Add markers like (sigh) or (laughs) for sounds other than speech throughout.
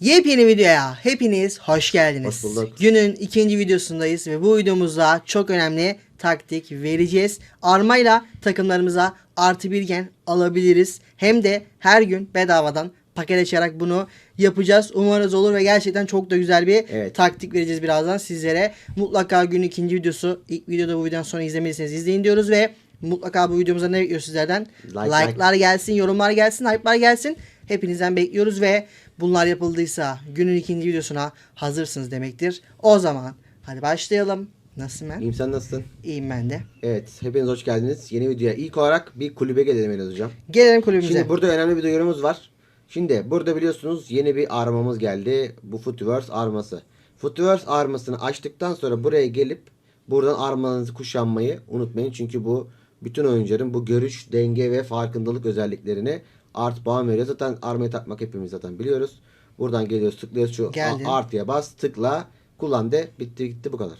Yepyeni videoya hepiniz hoş geldiniz. Hoş bulduk. Günün ikinci videosundayız ve bu videomuzda çok önemli taktik vereceğiz. Armayla takımlarımıza artı bir gen alabiliriz. Hem de her gün bedavadan paket açarak bunu yapacağız. Umarız olur ve gerçekten çok da güzel bir Evet. taktik vereceğiz birazdan sizlere. Mutlaka günün ikinci videosu. ilk videoda bu videodan sonra izlemediyseniz izleyin diyoruz ve mutlaka bu videomuza ne bekliyoruz sizlerden? Like, Like'lar gelsin, yorumlar gelsin, hype'lar gelsin. Hepinizden bekliyoruz ve bunlar yapıldıysa günün ikinci videosuna hazırsınız demektir. O zaman hadi başlayalım. Nasılsın ben? İyiyim sen nasılsın? İyiyim ben de. Evet hepiniz hoş geldiniz. Yeni videoya ilk olarak bir kulübe gelelim Enes hocam. Gelelim kulübümüze. Şimdi burada önemli bir duyurumuz var. Şimdi burada biliyorsunuz yeni bir armamız geldi. Bu Footverse arması. Footverse armasını açtıktan sonra buraya gelip buradan armanızı kuşanmayı unutmayın. Çünkü bu bütün oyuncuların bu görüş, denge ve farkındalık özelliklerini art puan veriyor. Zaten armayı takmak hepimiz zaten biliyoruz. Buradan geliyoruz tıklıyoruz şu Geldin. a- artıya bas tıkla kullan de bitti gitti bu kadar.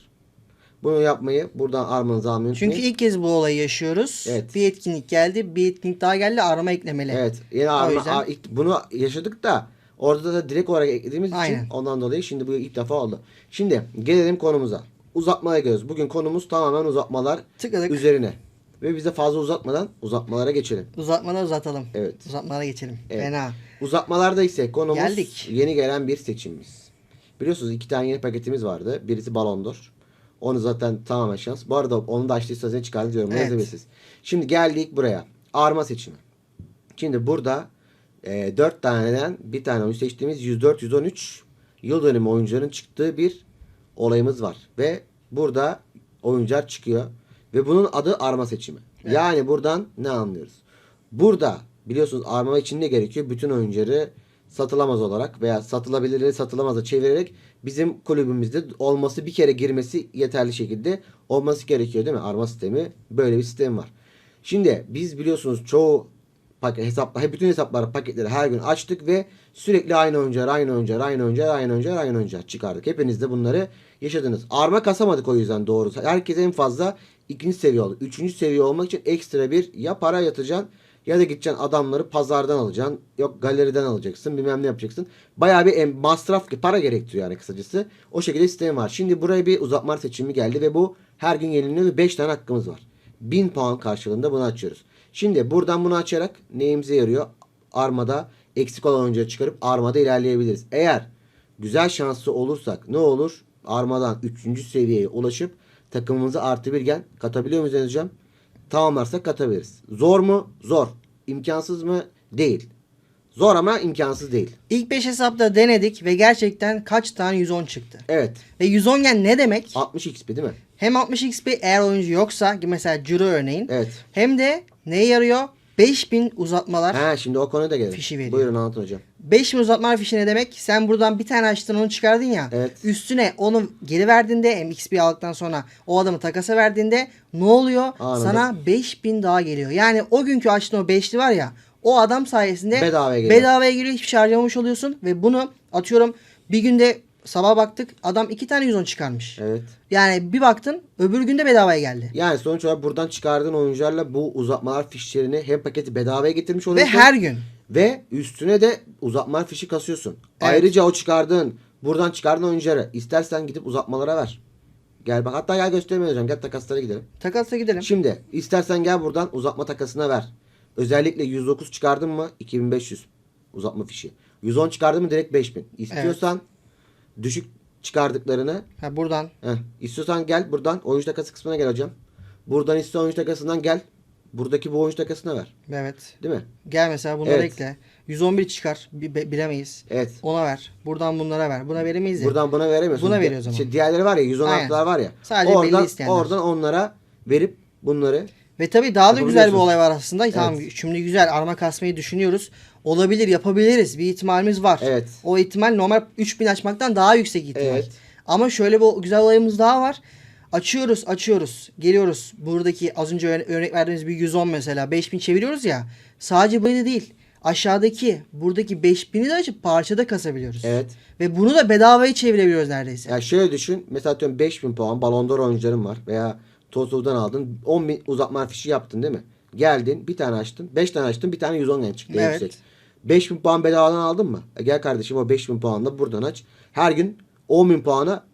Bunu yapmayı buradan armanızı almayı unutmayın. Çünkü ilk kez bu olayı yaşıyoruz. Evet. Bir etkinlik geldi, bir etkinlik daha geldi, arama eklemeli. Evet. Yeni O arma, yüzden- a- ilk- bunu yaşadık da orada da direkt olarak eklediğimiz Aynen. için ondan dolayı şimdi bu ilk defa oldu. Şimdi gelelim konumuza. Uzatmaya geliyoruz. Bugün konumuz tamamen uzatmalar Tıkladık. üzerine. Ve bize fazla uzatmadan uzatmalara geçelim. Uzatmadan uzatalım. Evet. Uzatmalara geçelim. Evet. Fena. Uzatmalarda ise konumuz Geldik. yeni gelen bir seçimimiz. Biliyorsunuz iki tane yeni paketimiz vardı. Birisi Ballon d'Or. Onu zaten tamamen şans. Bu arada onu da açtıysanız ne çıkardı diyorum. Evet. Yazabilirsiniz. Şimdi geldik buraya. Arma seçimi. Şimdi burada e, 4 taneden bir tane oyuncu seçtiğimiz 104-113 yıl dönümü oyuncuların çıktığı bir olayımız var. Ve burada oyuncular çıkıyor. Ve bunun adı arma seçimi. Yani buradan ne anlıyoruz? Burada biliyorsunuz arma için ne gerekiyor? Bütün oyuncuları satılamaz olarak veya satılabilirleri satılamaza çevirerek bizim kulübümüzde olması bir kere girmesi yeterli şekilde olması gerekiyor değil mi? Arma sistemi böyle bir sistem var. Şimdi biz biliyorsunuz çoğu paket hesaplar, bütün hesapları paketleri her gün açtık ve sürekli aynı oyuncular, aynı oyuncular, aynı oyuncular, aynı oyuncular, aynı oyuncular çıkardık. Hepiniz de bunları yaşadınız. Arma kasamadık o yüzden doğrusu. Herkes en fazla ikinci seviye oldu. Üçüncü seviye olmak için ekstra bir ya para yatacaksın ya da gideceksin adamları pazardan alacaksın. Yok galeriden alacaksın. Bilmem ne yapacaksın. Bayağı bir masraf para gerektiriyor yani kısacası. O şekilde sistem var. Şimdi buraya bir uzatma seçimi geldi ve bu her gün yenileniyor ve 5 tane hakkımız var. 1000 puan karşılığında bunu açıyoruz. Şimdi buradan bunu açarak neyimize yarıyor? Armada eksik olan oyuncuları çıkarıp armada ilerleyebiliriz. Eğer güzel şanslı olursak ne olur? Armadan 3. seviyeye ulaşıp takımımıza artı bir gen katabiliyor muyuz hocam? Tamamlarsak katabiliriz. Zor mu? Zor. İmkansız mı? Değil. Zor ama imkansız değil. İlk 5 hesapta denedik ve gerçekten kaç tane 110 çıktı. Evet. Ve 110 gen ne demek? 60 XP değil mi? Hem 60 XP eğer oyuncu yoksa ki mesela Ciro örneğin. Evet. Hem de neye yarıyor? 5000 uzatmalar. Ha şimdi o konuya da gelelim. Fişi veriyor. Buyurun anlatın hocam. 5000 uzatmalar fişi ne demek? Sen buradan bir tane açtın onu çıkardın ya. Evet. Üstüne onu geri verdiğinde hem XP aldıktan sonra o adamı takasa verdiğinde ne oluyor? Anladım. Sana 5000 daha geliyor. Yani o günkü açtığın o 5'li var ya o adam sayesinde Bedavaya geliyor. bedavaya geliyor. Hiçbir şey harcamamış oluyorsun ve bunu atıyorum bir günde sabah baktık adam iki tane 110 çıkarmış. Evet. Yani bir baktın öbür günde bedavaya geldi. Yani sonuç olarak buradan çıkardığın oyuncularla bu uzatmalar fişlerini hem paketi bedavaya getirmiş Ve oluyorsun. her gün. Ve üstüne de uzatmalar fişi kasıyorsun. Evet. Ayrıca o çıkardığın buradan çıkardığın oyuncuları istersen gidip uzatmalara ver. Gel bak hatta gel göstermeye hocam. Gel takaslara gidelim. Takasla gidelim. Şimdi istersen gel buradan uzatma takasına ver. Özellikle 109 çıkardın mı 2500 uzatma fişi. 110 çıkardın mı direkt 5000. İstiyorsan düşük çıkardıklarını Ha, buradan Heh, istiyorsan gel buradan oyuncu takası kısmına gel hocam. Buradan iste oyuncu takasından gel. Buradaki bu oyuncu takasına ver. evet. Değil mi? Gel mesela bunları Evet. ekle. 111 çıkar. bi- bi- bilemeyiz. Evet. Ona ver. Buradan bunlara ver. Buna veremeyiz ya. Buradan buna veremiyorsun. Buna veriyoruz ama. işte diğerleri var ya 110 Aynen. artılar var ya. Sadece oradan, belli isteyenler. Oradan onlara verip bunları Ve tabii daha da güzel bir olay var aslında. Tamam Evet. şimdi güzel arma kasmayı düşünüyoruz. Olabilir yapabiliriz. Bir ihtimalimiz var. Evet. O ihtimal normal 3000 açmaktan daha yüksek ihtimal. Evet. Ama şöyle bir güzel olayımız daha var. Açıyoruz açıyoruz. Geliyoruz. Buradaki az önce örne- örnek verdiğimiz bir 110 mesela. 5000 çeviriyoruz ya. Sadece böyle değil. Aşağıdaki buradaki 5000'i de açıp parçada kasabiliyoruz. Evet. Ve bunu da bedavaya çevirebiliyoruz neredeyse. ya şöyle düşün. Mesela atıyorum 5000 puan Ballon d'Or oyuncuların var veya Toto'dan aldın. 10 bin uzatma fişi yaptın değil mi? Geldin bir tane açtın. 5 tane açtın bir tane 110 gen çıktı. Evet. yüksek. 5000 puan bedavadan aldın mı? E gel kardeşim o 5000 puanla buradan aç. Her gün 10.000 puana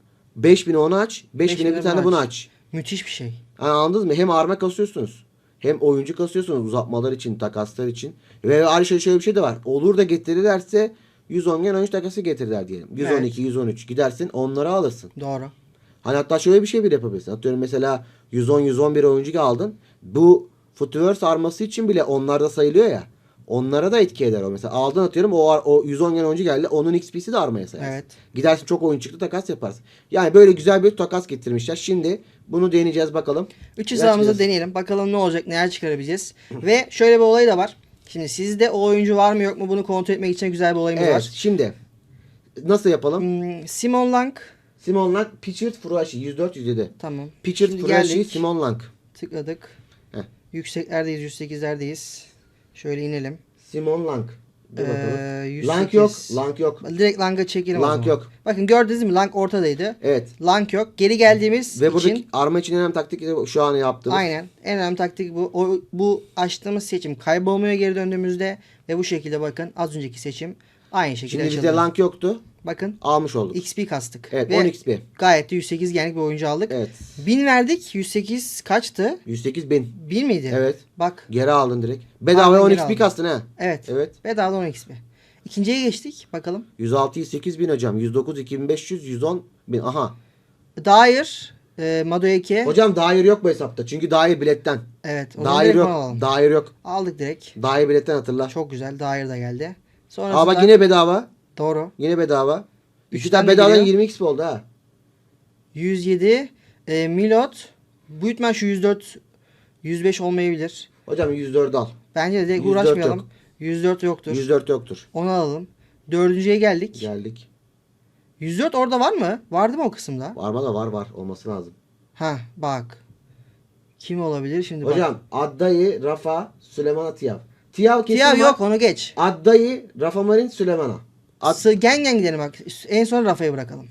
5000'i onu aç. 5000'e bir tane bunu aç. Müthiş bir şey. Yani anladınız mı? Hem arma kasıyorsunuz. Hem oyuncu kasıyorsunuz uzatmalar için, takaslar için. Ve ayrıca şöyle bir şey de var. Olur da getirirlerse 110 gen 13 takası getirirler diyelim. 112, 113 gidersin onları alırsın. Doğru. Hani hatta şöyle bir şey bile yapabilirsin. Atıyorum mesela 110 111 oyuncu aldın. Bu Footiverse arması için bile onlarda sayılıyor ya. Onlara da etki eder o. Mesela aldın atıyorum o, o 110 gen oyuncu geldi. Onun XP'si de armaya sayarsın. Evet. Gidersin çok oyun çıktı takas yaparsın. Yani böyle güzel bir takas getirmişler. Şimdi bunu deneyeceğiz bakalım. 300 Neler liramızı çıkacağız? deneyelim. Bakalım ne olacak, neler çıkarabileceğiz. (laughs) Ve şöyle bir olay da var. Şimdi sizde o oyuncu var mı yok mu bunu kontrol etmek için güzel bir olayımız Evet var. şimdi nasıl yapalım? Hmm, Simon Lang. Simon Lang, Pitchard, Furuashi 104 107. Tamam. Pitchard, geldik. Simon Lang. Tıkladık. Heh. Yükseklerdeyiz, 108'lerdeyiz. Şöyle inelim. Simon Lang. Dur. Ee, 108. Lang yok, Lang yok. Direkt Lang'a çekelim Lang yok. Bakın gördünüz mü? Lang ortadaydı. Evet. Lang yok. Geri geldiğimiz Ve buradaki için arma için en önemli taktik şu an yaptığımız. aynen en önemli taktik bu. O, bu açtığımız seçim kaybolmaya geri döndüğümüzde ve bu şekilde bakın az önceki seçim aynı şekilde Şimdi açıldı. bizde Lang yoktu. Bakın Almış olduk. XP kastık. Evet Ve 10 XP. Gayet de 108 genlik bir oyuncu aldık. Evet. 1000 verdik. 108 kaçtı? 108 bin. 1000 miydi? Evet. Bak. Geri aldın direkt. Bedava Harbiden 10 geri XP aldım. kastın ha. Evet. Evet. Bedava 10 XP. İkinciye geçtik. Bakalım. 106 108 bin hocam. 109 2500 110 bin. Aha. Dair. E, Madoeke. Hocam dair yok bu hesapta. Çünkü dair biletten. Evet. o zaman Dair direkt yok. alalım. Dair yok. Aldık direkt. Dair biletten hatırla. Çok güzel. Dair de geldi. Sonrasında Aa bak yine bedava. Doğru. Yine bedava. Üç İki tane tane bedavadan geliyor. 20 XP oldu ha. 107 e, Milot. Bu ihtimal şu 104 105 olmayabilir. Hocam 104 al. Bence de direkt 104 uğraşmayalım. yok. 104 yoktur. 104 yoktur. Onu alalım. Dördüncüye geldik. Geldik. 104 orada var mı? Vardı mı o kısımda? Var da var var. Olması lazım. Ha bak. Kim olabilir şimdi Hocam Adda'yı, Rafa, Süleyman'a Tiyav. Tiyav bak. kesin Ya var. yok onu geç. Adda'yı, Rafa Marin, Süleyman'a. Sı- gen gen gidelim bak. En son Rafa'yı bırakalım.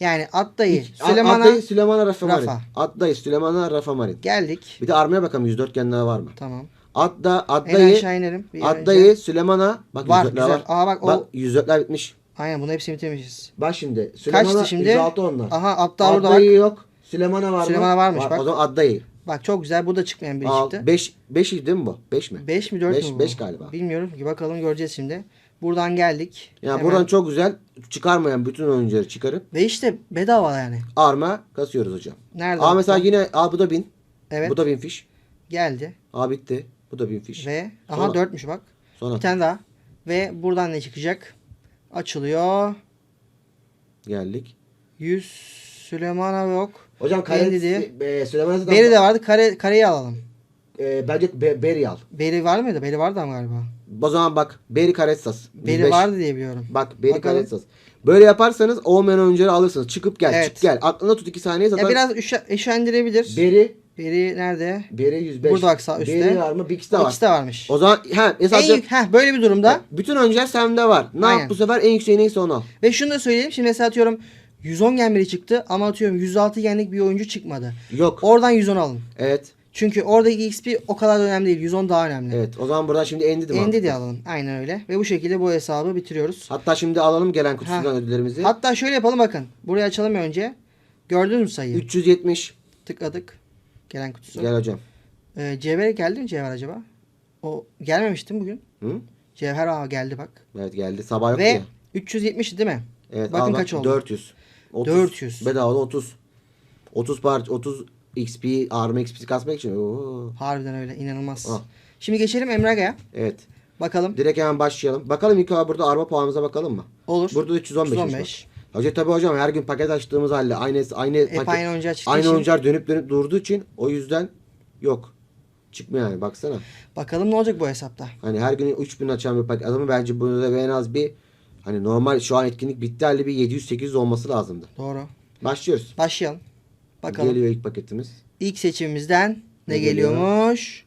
Yani Atta'yı, Süleyman'a Adda'yı, Süleyman'a, Rafa, Marin. Rafa. Adda'yı, Süleyman'a, Rafa Marin. geldik. Bir de armaya bakalım 104 genler var mı? Tamam. Adda, En aşağı. Bir Adda'yı, önce. Süleyman'a. Bak Var, 104'ler güzel. var. Aa, bak o- Bak 104'ler bitmiş. Aynen bunu hepsini bitirmişiz. Bak şimdi. Süleyman'a Kaçtı şimdi? 106 onlar. Aha Atta burada bak. Adda'yı yok. Süleyman'a var Süleyman'a mı? varmış, Var. bak. O zaman Adda'yı. Bak çok güzel. Burada çıkmayan biri çıktı. 5 5 değil mi bu? 5 mi? 5 mi 4 Beş- mü bu? beş galiba. Bilmiyorum ki bakalım göreceğiz şimdi. Buradan geldik. Ya Hemen. buradan çok güzel çıkarmayan bütün oyuncuları çıkarıp Ve işte bedava yani. arma kasıyoruz hocam. Nerede? Aa mesela yine aa bu da 1000. Evet Bu da 1000 fiş. geldi. Aa bitti. Bu da 1000 fiş. Ve aha Sonra- 4'müş bak. Sonra Bir tane daha. Ve buradan ne çıkacak? Açılıyor. geldik. 100 Süleyman'a yok. Hocam kare e, Süleyman Zaten Beri de vardı. Kare, kareyi alalım. e, bence be, Beri al. Beri var mıydı? Beri vardı ama galiba. O zaman bak Beri Karetsas. Beri 105. vardı diye biliyorum. Bak Beri Bakalım. Karetsas. Böyle yaparsanız olmayan oyuncuları alırsınız. Çıkıp gel. Evet. Çık gel. Aklında tut 2 saniye zaten. Ya biraz üşe- üşendirebilir. Beri Beri nerede? Beri 105. Burada bak sağ üstte. Beri var mı? Bix'te var. İkisi de varmış. O zaman he, mesela En yük, heh, böyle bir durumda. bütün oyuncular sende var. Ne Aynen. yap bu sefer en yükseği neyse onu al. Ve şunu da söyleyeyim. Şimdi mesela atıyorum 110 gen biri çıktı ama atıyorum 106 genlik bir oyuncu çıkmadı. Yok. Oradan 110 alın. Evet. Çünkü oradaki XP o kadar da önemli değil. 110 daha önemli. Evet. O zaman buradan şimdi Endi mi? Endi de alalım. Aynen öyle. Ve bu şekilde bu hesabı bitiriyoruz. Hatta şimdi alalım gelen kutusundan Ha. ödüllerimizi. Hatta şöyle yapalım bakın. Burayı açalım önce. Gördünüz mü sayıyı? 370. Tıkladık. Gelen kutusu. Gel hocam. Ee, Cevher geldi mi Cevher acaba? O gelmemişti mi bugün? Hı? Cevher aa geldi bak. Evet geldi. Sabah yok Ve ya. 370 değil mi? Evet, bakın al bak, kaç oldu? 400. 30. 400. Bedava 30. 30 parça 30 XP arma XP kasmak için. Oo. Harbiden öyle inanılmaz. Ah. Şimdi geçelim Emraga'ya. Evet. Bakalım. Direkt hemen başlayalım. Bakalım ilk olarak burada arma puanımıza bakalım mı? Olur. Burada 315. 315. Hoca tabii hocam her gün paket açtığımız halde aynı aynı Hep paket, aynı oyuncu açtığı aynı için. oyuncular dönüp dönüp durduğu için o yüzden yok. Çıkmıyor yani baksana. Bakalım ne olacak bu hesapta. Hani her gün 3000 açan bir paket adamı bence bunu da en az bir hani normal şu an etkinlik bitti halde bir 700-800 olması lazımdı. Doğru. Başlıyoruz. Başlayalım. Bakalım. Geliyor ilk paketimiz. İlk seçimimizden ne, Ne geliyor? geliyormuş?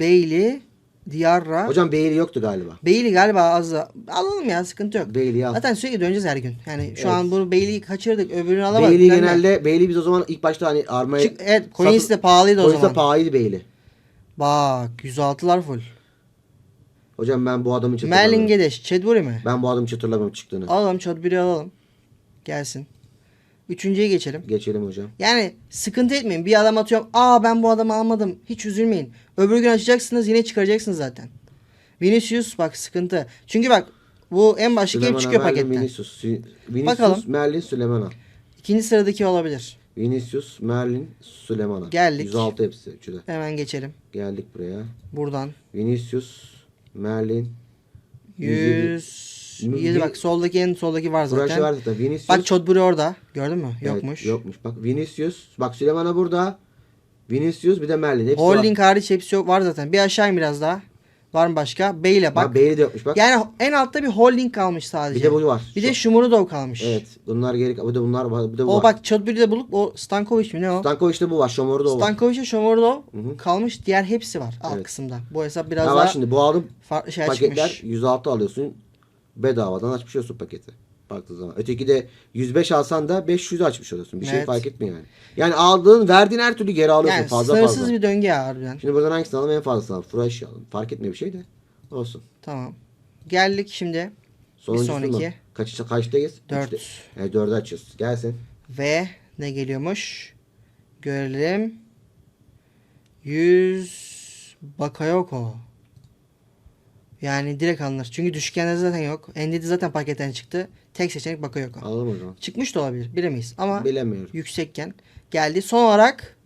Bailey, Diarra. Hocam Bailey yoktu galiba. Bailey galiba az da alalım ya sıkıntı yok. Bailey'i al. Zaten sürekli döneceğiz her gün. Yani şu Evet. an bunu Bailey'i kaçırdık öbürünü alamadık. Bailey genelde Bailey biz o zaman ilk başta hani armaya Çık, evet Coins de pahalıydı o Coins de zaman. pahalıydı Bailey. Bak 106'lar full. Hocam ben bu adamı hiç hatırlamıyorum. Merlin Gedeş. Chadbury mi? Ben bu adamı hiç hatırlamıyorum çıktığını. Alalım Chadbury'i alalım. Gelsin. Üçüncüye geçelim. Geçelim hocam. Yani sıkıntı etmeyin. Bir adam atıyorum. Aa ben bu adamı almadım. Hiç üzülmeyin. Öbür gün açacaksınız yine çıkaracaksınız zaten. Vinicius bak sıkıntı. Çünkü bak bu en baştaki hep çıkıyor Merlin, paketten. Vinicius. Vinicius, Bakalım. Merlin, Süleyman'a. İkinci sıradaki olabilir. Vinicius, Merlin, Süleyman'a. Geldik. 106 hepsi. Üçü de. Hemen geçelim. Geldik buraya. Buradan. Vinicius, Merlin, 107. 107 bak soldaki en soldaki var zaten. var zaten. Vinicius. Bak Chadbury orada. Gördün mü? Evet, Yokmuş. yokmuş. Bak Vinicius. Bak Süleyman'a burada. Vinicius bir de Merlin. Hepsi Holding var. hariç hepsi yok. Var zaten. Bir aşağı in biraz daha. Var mı başka? Bale Bak, bak. Bailey de yokmuş bak. Yani en altta bir holding kalmış sadece. bir de bu var. Bir de Şu- Şumurudov kalmış. Evet. Bunlar geri. Bir de bunlar var. Bir de bu O var. bak Chadbury'de de bulup o Stankovic mi ne o? Stankovic'te bu var. Şomor'da o var. Stankovic'e hı. kalmış. Diğer hepsi var alt Evet. kısımda. Bu hesap biraz Ya daha bak şimdi bu aldım farklı şey paketler çıkmış. 106 alıyorsun. Bedavadan açmış oluyorsun paketi. Baktığı zaman. Öteki de 105 alsan da 500 açmış oluyorsun. Bir şey Evet. fark etmiyor yani. Yani aldığın, verdiğin her türlü geri alıyorsun Yani fazla fazla. bir döngü ya harbiden. Şimdi buradan hangisini alalım en fazlasını alalım. Fresh alalım. Fark etmiyor bir şey de. Olsun. Tamam. Geldik şimdi Sonuncusu sonraki. mu? Kaç, kaçtayız? Dört. Üçte. Evet dördü açıyoruz. Gelsin. ve ne geliyormuş? Görelim. 100 Bakayoko. Yani direkt alınır. Çünkü düşükende zaten yok. Endidi zaten paketten çıktı. Tek seçenek Bakayoko. Alalım o zaman. Çıkmış da olabilir. Bilemeyiz. Ama Bilemiyorum. yüksekken geldi. Son olarak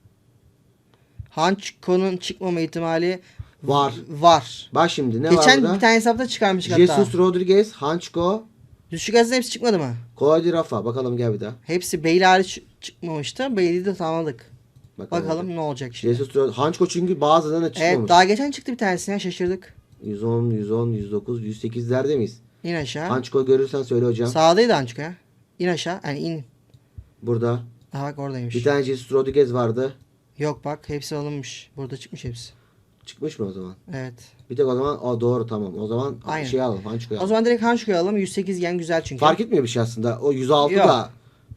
Hançko'nun çıkmama ihtimali Var. var. Bak şimdi ne Geçen var burada? bir tane hesapta çıkarmıştık hatta. Jesus Rodriguez, Hanchko, Düşük hızda hepsi çıkmadı mı? Cody Rafa. Bakalım gel bir daha. Hepsi Bale hariç çıkmamıştı. Bale'i de tamamladık. Bakalım. Ne olacak şimdi. Jesus Rodriguez. Hanchko çünkü bazılarına çıkmamış. Evet daha geçen çıktı bir tanesine şaşırdık. 110, 110, 109, 108'lerde miyiz? İn aşağı. Hanchko görürsen söyle hocam. Sağdaydı Ançuka ya. İn aşağı. Yani in. Burada. Ha bak oradaymış. Bir tane Jesus Rodriguez vardı. Yok bak hepsi alınmış. Burada çıkmış hepsi. Çıkmış mı o zaman? Evet. Bir tek o zaman o doğru tamam. O zaman Aynen. şey alalım. Hanchko'yu O alalım. zaman direkt Hançko'yu alalım. 108 yen güzel çünkü. Fark etmiyor bir şey aslında. O 106 Yok. da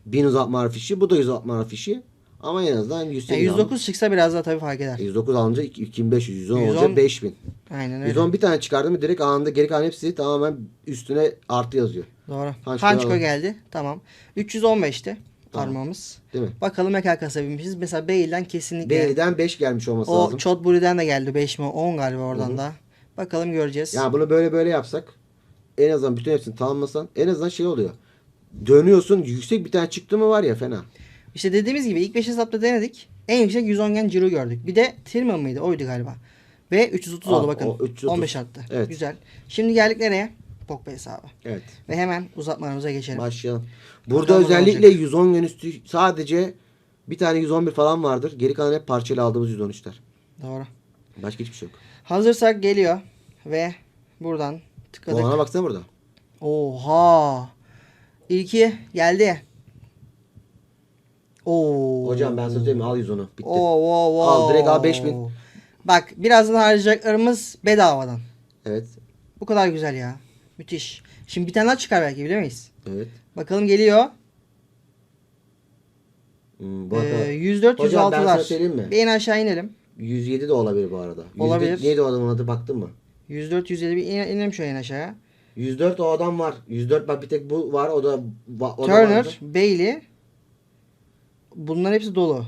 1000 uzatma fişi. Bu da 160 fişi. Ama en azından 108 Yani 109 çıksa biraz daha tabii fark eder. 109 alınca 2500, 110, 110 olunca 5000. Aynen öyle. 110 bir tane çıkardı mı direkt anında geri kalan hepsi tamamen üstüne artı yazıyor. Doğru. Hançko Hançko geldi. Tamam. 315'ti Tamam. armamız. Değil mi? Bakalım ne kadar kasabilmişiz. Mesela Bale'den kesinlikle. B'den 5 gelmiş olması o lazım. Chotbury'den de geldi. 5 mi? 10 galiba oradan da. Bakalım göreceğiz. Ya bunu böyle böyle yapsak en azından bütün hepsini tamamlasan en azından şey oluyor. Dönüyorsun yüksek bir tane çıktı mı var ya fena. İşte dediğimiz gibi ilk 5 hesapta denedik. En yüksek 110 gen ciro gördük. Bir de Tillman mıydı? Oydu galiba. Ve 330 Aa, oldu bakın. o 330. 15 attı. Evet. Güzel. Şimdi geldik nereye? Pogba hesabı. Evet. Ve hemen uzatmalarımıza geçelim. Başlayalım. Burada Bakalım özellikle olacak. 110 gün üstü sadece bir tane 111 falan vardır. Geri kalan hep parçayla aldığımız 113'ler. Doğru. Başka hiçbir şey yok. Hazırsak geliyor. Ve buradan tıkladık. Ona baksana burada. Oha. İlki geldi. Oo. Hocam ben sana söyleyeyim al 110'u. Bitti. Oo, oo, oo. Al, direkt al 5000. Bak birazdan harcayacaklarımız bedavadan. Evet. Bu kadar güzel ya. Müthiş. Şimdi bir tane daha çıkar belki bilemeyiz. Evet. Bakalım geliyor. Hmm, bu arada Ee, 104 Hocam ben sana 106'lar. söyleyeyim mi? Bir en aşağı inelim. 107 de olabilir bu arada. 104 Olabilir. Neydi o adamın adı baktın mı? 104 107 bir ine- inelim şöyle en aşağıya. 104 o adam var. 104 bak bir tek bu var. O da va- o da vardı. Turner, Bailey. Bunların hepsi dolu.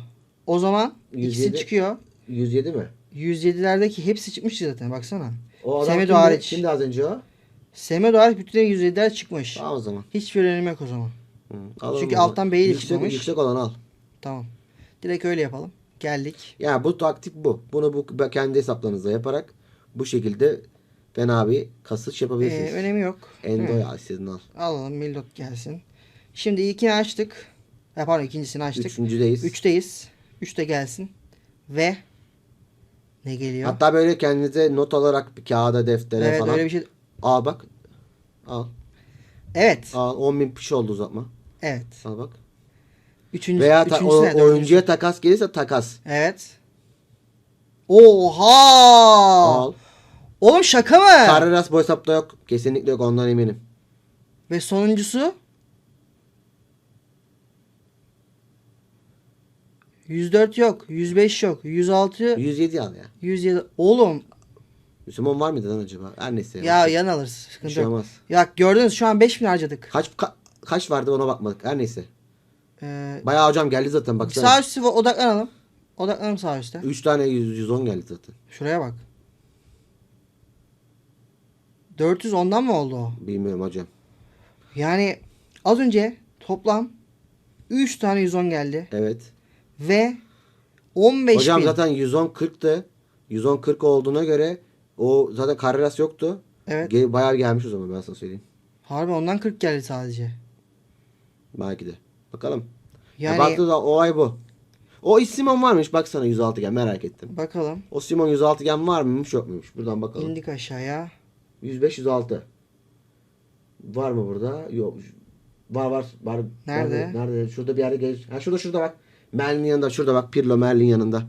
O zaman ikisi 107. çıkıyor. 107 mi? 107'lerdeki hepsi çıkmıştı zaten baksana. O adam Semedo kimdi? hariç. Kimdi az önce o? Semedo hariç bütün 107'ler çıkmış. Tamam o zaman. Hiçbir önemi yok o zaman. Hı, alalım Çünkü zaman. alttan B'yi yüksek, çıkmamış. yüksek olan al. Tamam. Direkt öyle yapalım. Geldik. Ya bu taktik bu. Bunu bu kendi hesaplarınızda yaparak bu şekilde fena bir kasış Ee, yapabilirsiniz. önemi yok. Endo ya al. Alalım Milot gelsin. Şimdi ilkini açtık. Ha, pardon ikincisini açtık. Üçüncüdeyiz. Üçteyiz. Üç de gelsin. Ve ne geliyor? Hatta böyle kendinize not alarak bir kağıda deftere evet falan. öyle bir şey. Al bak. Al. Evet. Al 10 bin piş oldu uzatma. Evet. Al bak. Üçüncü, Veya ta- üçüncüsü o- oyuncuya takas gelirse takas. Evet. Oha! Al. Oğlum şaka mı? Carreras bu hesapta yok. Kesinlikle yok ondan eminim. Ve sonuncusu 104 yok, 105 yok, 106, 107 al ya. 107. Oğlum Simon var mıydı lan acaba? Her neyse. Ya yan alırız. Sıkıntı şey yok. olmaz. Ya gördünüz şu an 5000 harcadık. Kaç ka- kaç vardı ona bakmadık. Her neyse. Ee, Bayağı hocam geldi zaten baksana. sağ üstü odaklanalım. Odaklanalım sağ üstte. 3 tane 100, 110 geldi zaten. Şuraya bak. 410'dan mı oldu o? Bilmiyorum hocam. Yani az önce toplam 3 tane 110 geldi. Evet. Ve 15 hocam bin. zaten 110 40'tı. 110 40 olduğuna göre o zaten Carreras yoktu. Evet. Ge- bayağı gelmiş o zaman ben sana söyleyeyim. Harbi ondan 40 geldi sadece. Belki de. Bakalım. Yani Yani... Baktı da o ay bu. O Simon varmış. Baksana 106 gen merak ettim. bakalım. O Simon 106 gen var mıymış yok muymuş? Buradan bakalım. İndik aşağıya. 105 106. Var mı burada? Yok. Var var. var Nerede? Nerede? Nerede? Şurada bir yerde geç. Ha şurada şurada bak. Merlin yanında. Şurada bak. Pirlo Merlin yanında.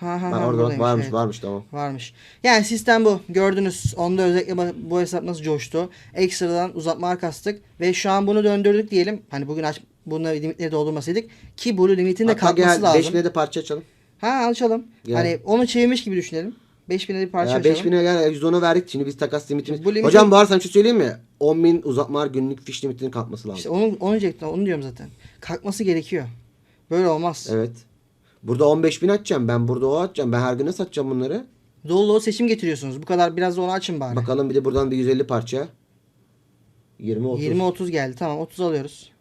Ha ha ha orada bak varmış evet. varmış tamam. Varmış. Yani sistem bu. Gördünüz. Onda özellikle bu- hesap nasıl coştu. Ekstradan uzatma kastık. Ve şu an bunu döndürdük diyelim. Hani bugün aç bununla limitleri doldurmasaydık. Ki bu limitin de kalkması gel lazım. 5000'e de parça açalım. Ha açalım. Hani onu çevirmiş gibi düşünelim. 5000'e bir parça Ya açalım. 5000'e gel 110'u verdik. Şimdi biz takas limitimiz. Limitin- Hocam sana bir şey söyleyeyim mi? 10.000 uzatmalar günlük fiş limitinin kalkması lazım. İşte onu, onu diyecektim. Onu diyorum zaten. Kalkması gerekiyor. Böyle olmaz. Evet. Burada 15.000 açacağım. Ben burada o açacağım. Ben her gün nasıl açacağım bunları? Dolu dolu seçim getiriyorsunuz. Bu kadar biraz da onu açın bari. Bakalım bir de buradan bir 150 parça. 20 30. 20-30 geldi. Tamam 30 alıyoruz.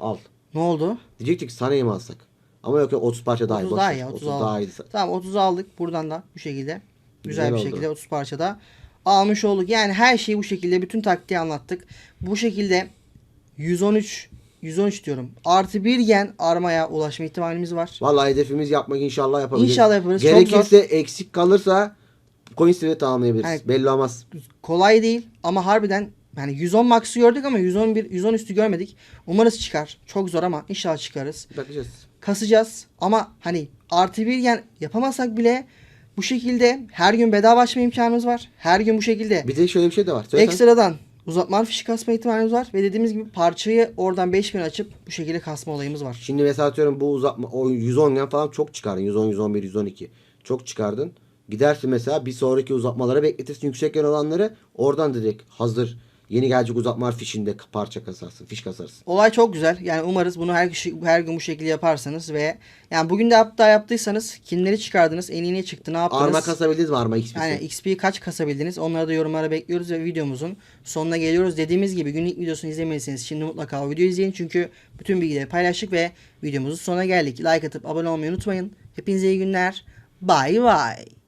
Al. Ne oldu? Diyecektik sana mi alsak? Ama yok yok 30 parça daha iyi. 30 boş daha iyi. 30, 30 aldık. daha iyi. Tamam 30'u aldık buradan da bu şekilde. Güzel, Güzel bir oldu. şekilde 30 parçada almış olduk. Yani her şeyi bu şekilde bütün taktiği anlattık. Bu şekilde 113 113 diyorum. Artı bir gen armaya ulaşma ihtimalimiz var. Vallahi hedefimiz yapmak inşallah yapabiliriz. İnşallah yaparız. Çok Gerekirse eksik kalırsa coin seviyeti tamamlayabiliriz. Yani- Belli olmaz. Kolay değil ama harbiden yani 110 max'ı gördük ama 111 110 üstü görmedik. Umarız çıkar. Çok zor ama inşallah çıkarız. Bakacağız. kasacağız. Ama hani artı bir gen yapamasak bile bu şekilde her gün bedava açma imkanımız var. Her gün bu şekilde Bir de şöyle bir şey de var. Söyle ekstradan uzatma fişi kasma ihtimalimiz var. Ve dediğimiz gibi parçayı oradan 5000 açıp bu şekilde kasma olayımız var. Şimdi mesela atıyorum bu uzatma o 110 gen falan çok çıkardın. 110, 111, 112. Çok çıkardın. Gidersin mesela bir sonraki uzatmalara bekletirsin yüksek gen olanları. Oradan direkt hazır yeni gelecek uzatmalar fişinde parça kasarsın. Fiş kasarsın. Olay çok güzel. Yani umarız bunu her kişi her gün bu şekilde yaparsanız ve yani bugün de hatta yaptıysanız kimleri çıkardınız? En iyi ne çıktı? Ne yaptınız? Arma kasabildiniz mi arma XP'si? Yani XP kaç kasabildiniz? Onları da yorumlara bekliyoruz ve videomuzun sonuna geliyoruz. Dediğimiz gibi günlük videosunu izlemediyseniz şimdi mutlaka o videoyu izleyin. Çünkü bütün bilgileri paylaştık ve videomuzun sonuna geldik. Like atıp abone olmayı unutmayın. Hepinize iyi günler. Bye bye.